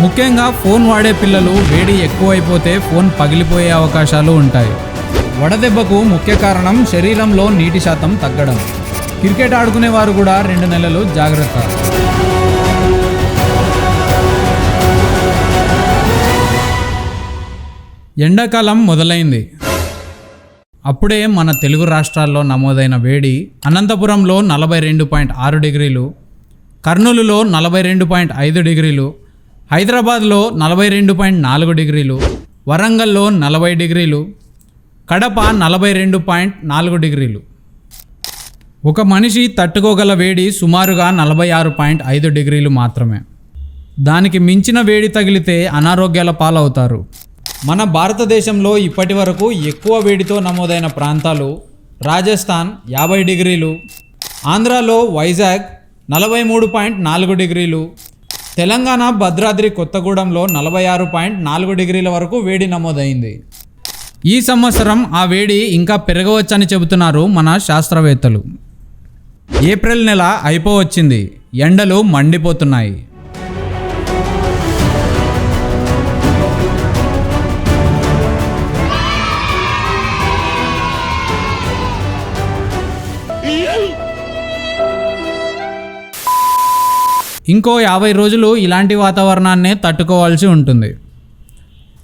ముఖ్యంగా ఫోన్ వాడే పిల్లలు వేడి ఎక్కువైపోతే ఫోన్ పగిలిపోయే అవకాశాలు ఉంటాయి. వడదెబ్బకు ముఖ్య కారణం శరీరంలో నీటి శాతం తగ్గడం. క్రికెట్ ఆడుకునే వారు కూడా రెండు నెలలు జాగ్రత్త. ఎండాకాలం మొదలైంది. అప్పుడే మన తెలుగు రాష్ట్రాల్లో నమోదైన వేడి అనంతపురంలో నలభై రెండు పాయింట్ ఆరు డిగ్రీలు కర్నూలులో నలభై రెండు పాయింట్ ఐదు డిగ్రీలు హైదరాబాద్లో నలభై రెండు పాయింట్ నాలుగు డిగ్రీలు వరంగల్లో నలభై డిగ్రీలు కడప నలభై రెండు పాయింట్ నాలుగు డిగ్రీలు. ఒక మనిషి తట్టుకోగల వేడి సుమారుగా నలభై ఆరు పాయింట్ ఐదు డిగ్రీలు మాత్రమే. దానికి మించిన వేడి తగిలితే అనారోగ్యాల పాలవుతారు. మన భారతదేశంలో ఇప్పటి వరకు ఎక్కువ వేడితో నమోదైన ప్రాంతాలు రాజస్థాన్ యాభై డిగ్రీలు ఆంధ్రాలో వైజాగ్ నలభై మూడు పాయింట్ నాలుగు డిగ్రీలు తెలంగాణ భద్రాద్రి కొత్తగూడెంలో నలభై ఆరు పాయింట్ నాలుగు డిగ్రీల వరకు వేడి నమోదైంది. ఈ సంవత్సరం ఆ వేడి ఇంకా పెరగవచ్చని చెబుతున్నారు మన శాస్త్రవేత్తలు. ఏప్రిల్ నెల అయిపోవచ్చింది. ఎండలు మండిపోతున్నాయి. ఇంకో యాభై రోజులు ఇలాంటి వాతావరణాన్నే తట్టుకోవాల్సి ఉంటుంది.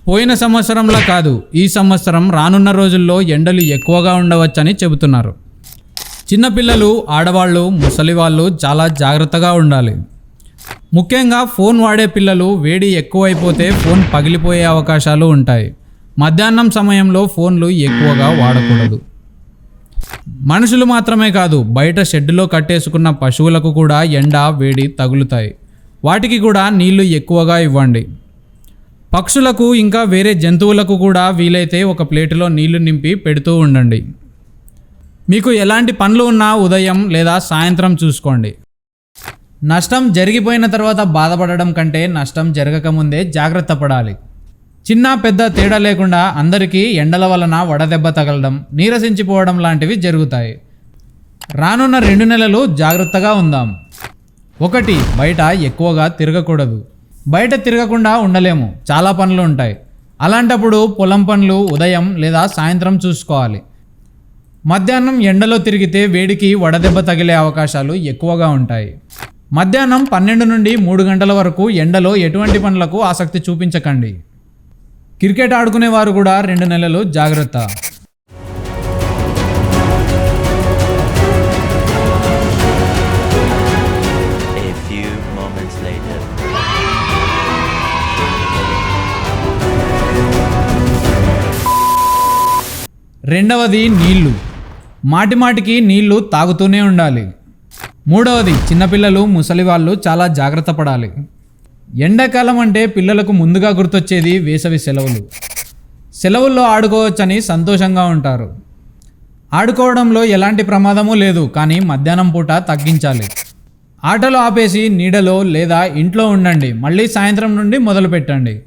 పోయిన సంవత్సరంలా కాదు ఈ సంవత్సరం రానున్న రోజుల్లో ఎండలు ఎక్కువగా ఉండవచ్చని చెబుతున్నారు. చిన్నపిల్లలు ఆడవాళ్ళు ముసలివాళ్ళు చాలా జాగ్రత్తగా ఉండాలి. ముఖ్యంగా ఫోన్ వాడే పిల్లలు వేడి ఎక్కువైపోతే ఫోన్ పగిలిపోయే అవకాశాలు ఉంటాయి. మధ్యాహ్నం సమయంలో ఫోన్లు ఎక్కువగా వాడకూడదు. మనుషులు మాత్రమే కాదు బయట షెడ్డులో కట్టేసుకున్న పశువులకు కూడా ఎండ వేడి తగులుతాయి. వాటికి కూడా నీళ్ళు ఎక్కువగా ఇవ్వండి. పక్షులకు ఇంకా వేరే జంతువులకు కూడా వీలైతే ఒక ప్లేటులో నీళ్ళు నింపి పెడుతూ ఉండండి. మీకు ఎలాంటి పనులు ఉన్నా ఉదయం లేదా సాయంత్రం చూసుకోండి. నష్టం జరిగిపోయిన తర్వాత బాధపడడం కంటే నష్టం జరగకముందే జాగ్రత్త పడాలి. చిన్న పెద్ద తేడా లేకుండా అందరికీ ఎండల వలన వడదెబ్బ తగలడం నీరసించిపోవడం లాంటివి జరుగుతాయి. రానున్న రెండు నెలలు జాగ్రత్తగా ఉందాం. ఒకటి బయట ఎక్కువగా తిరగకూడదు. బయట తిరగకుండా ఉండలేము. చాలా పనులు ఉంటాయి. అలాంటప్పుడు పొలం పనులు ఉదయం లేదా సాయంత్రం చూసుకోవాలి. మధ్యాహ్నం ఎండలో తిరిగితే వేడికి వడదెబ్బ తగిలే అవకాశాలు ఎక్కువగా ఉంటాయి. మధ్యాహ్నం పన్నెండు నుండి మూడు గంటల వరకు ఎండలో ఎటువంటి పనులకు ఆసక్తి చూపించకండి. క్రికెట్ ఆడుకునే వారు కూడా రెండు నెలలు జాగ్రత్త. రెండవది నీళ్ళు. మాటి మాటికి నీళ్ళు తాగుతూనే ఉండాలి. మూడవది చిన్నపిల్లలు ముసలివాళ్ళు చాలా జాగ్రత్త పడాలి. ఎండాకాలం అంటే పిల్లలకు ముందుగా గుర్తొచ్చేది వేసవి సెలవులు. సెలవుల్లో ఆడుకోవచ్చని సంతోషంగా ఉంటారు. ఆడుకోవడంలో ఎలాంటి ప్రమాదము లేదు కానీ మధ్యాహ్నం పూట తగ్గించాలి. ఆటలు ఆపేసి నీడలో లేదా ఇంట్లో ఉండండి మళ్ళీ సాయంత్రం నుండి మొదలు పెట్టండి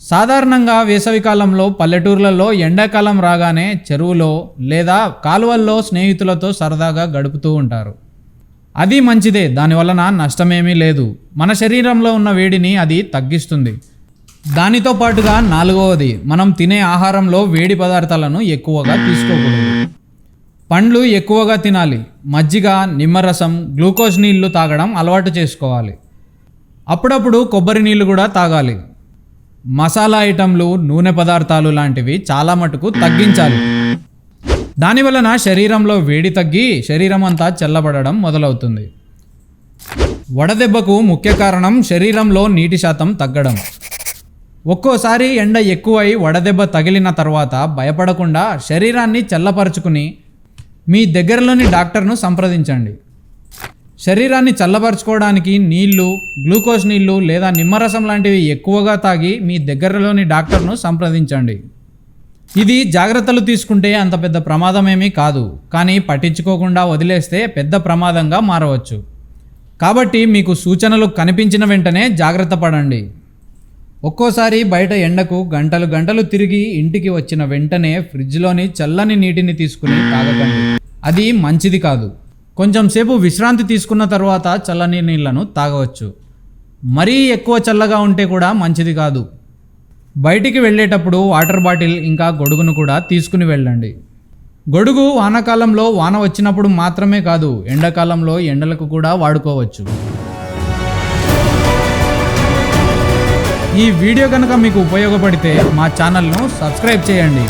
సాధారణంగా వేసవికాలంలో పల్లెటూర్లలో ఎండాకాలం రాగానే చెరువులో లేదా కాలువల్లో స్నేహితులతో సరదాగా గడుపుతూ ఉంటారు. అది మంచిదే దానివలన నష్టమేమీ లేదు. మన శరీరంలో ఉన్న వేడిని అది తగ్గిస్తుంది. దానితో పాటుగా నాలుగవది మనం తినే ఆహారంలో వేడి పదార్థాలను ఎక్కువగా తీసుకోకూడదు. పండ్లు ఎక్కువగా తినాలి. మజ్జిగ నిమ్మరసం గ్లూకోజ్ నీళ్ళు తాగడం అలవాటు చేసుకోవాలి. అప్పుడప్పుడు కొబ్బరి నీళ్ళు కూడా తాగాలి. మసాలా ఐటంలు నూనె పదార్థాలు లాంటివి చాలా మటుకు తగ్గించాలి. దాని వలన శరీరంలో వేడి తగ్గి శరీరం అంతా చల్లబడడం మొదలవుతుంది. వడదెబ్బకు ముఖ్య కారణం శరీరంలో నీటి శాతం తగ్గడం. ఒక్కోసారి ఎండ ఎక్కువై వడదెబ్బ తగిలిన తర్వాత భయపడకుండా శరీరాన్ని చల్లపరుచుకుని మీ దగ్గరలోని డాక్టర్ను సంప్రదించండి. శరీరాన్ని చల్లపరచుకోవడానికి నీళ్ళు గ్లూకోజ్ నీళ్ళు లేదా నిమ్మరసం లాంటివి ఎక్కువగా తాగి మీ దగ్గరలోని డాక్టర్ను సంప్రదించండి. ఇది జాగ్రత్తలు తీసుకుంటే అంత పెద్ద ప్రమాదమేమీ కాదు. కానీ పట్టించుకోకుండా వదిలేస్తే పెద్ద ప్రమాదంగా మారవచ్చు. కాబట్టి మీకు సూచనలు కనిపించిన వెంటనే జాగ్రత్త పడండి. ఒక్కోసారి బయట ఎండకు గంటలు గంటలు తిరిగి ఇంటికి వచ్చిన వెంటనే ఫ్రిడ్జ్లోని చల్లని నీటిని తీసుకుని తాగకండి. అది మంచిది కాదు. కొంచెం సేపు విశ్రాంతి తీసుకున్న తర్వాత చల్లని నీళ్ళను తాగవచ్చు. మరీ ఎక్కువ చల్లగా ఉంటే కూడా మంచిది కాదు. బయటికి వెళ్ళేటప్పుడు వాటర్ బాటిల్ ఇంకా గొడుగును కూడా తీసుకుని వెళ్ళండి. గొడుగు వానాకాలంలో వాన వచ్చినప్పుడు మాత్రమే కాదు ఎండాకాలంలో ఎండలకు కూడా వాడుకోవచ్చు. ఈ వీడియో కనుక మీకు ఉపయోగపడితే మా ఛానల్ను సబ్స్క్రైబ్ చేయండి.